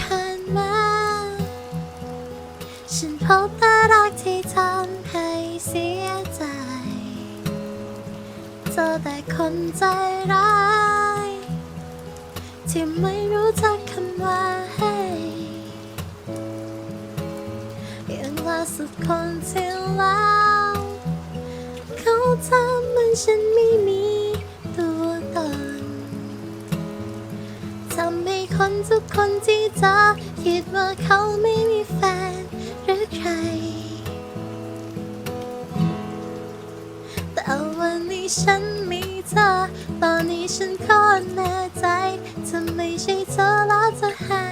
ผ่านมา ฉันพบแต่รักที่ทำให้เสียใจ เจอแต่คนใจร้าย ที่ไม่รู้จักคำว่าให้ย่างล่าสุดคนที่แล้ว เขาทำเหมือนฉันไม่มี คนทุกคนที่จะคิดว่าเขาไม่มีแฟนหรือใคร แต่วันนี้ฉันมีเธอ ตอนนี้ฉันขอแน่ใจจะไม่ใช่เธอแล้วจะให้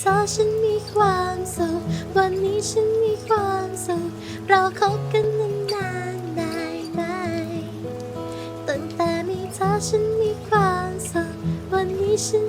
เธอฉันมีความสุขวันนี้ฉันมีความสุขเราคบกันนานๆได้ไหมตั้งแต่มีเธอฉันมีความสุขวันนี้ฉัน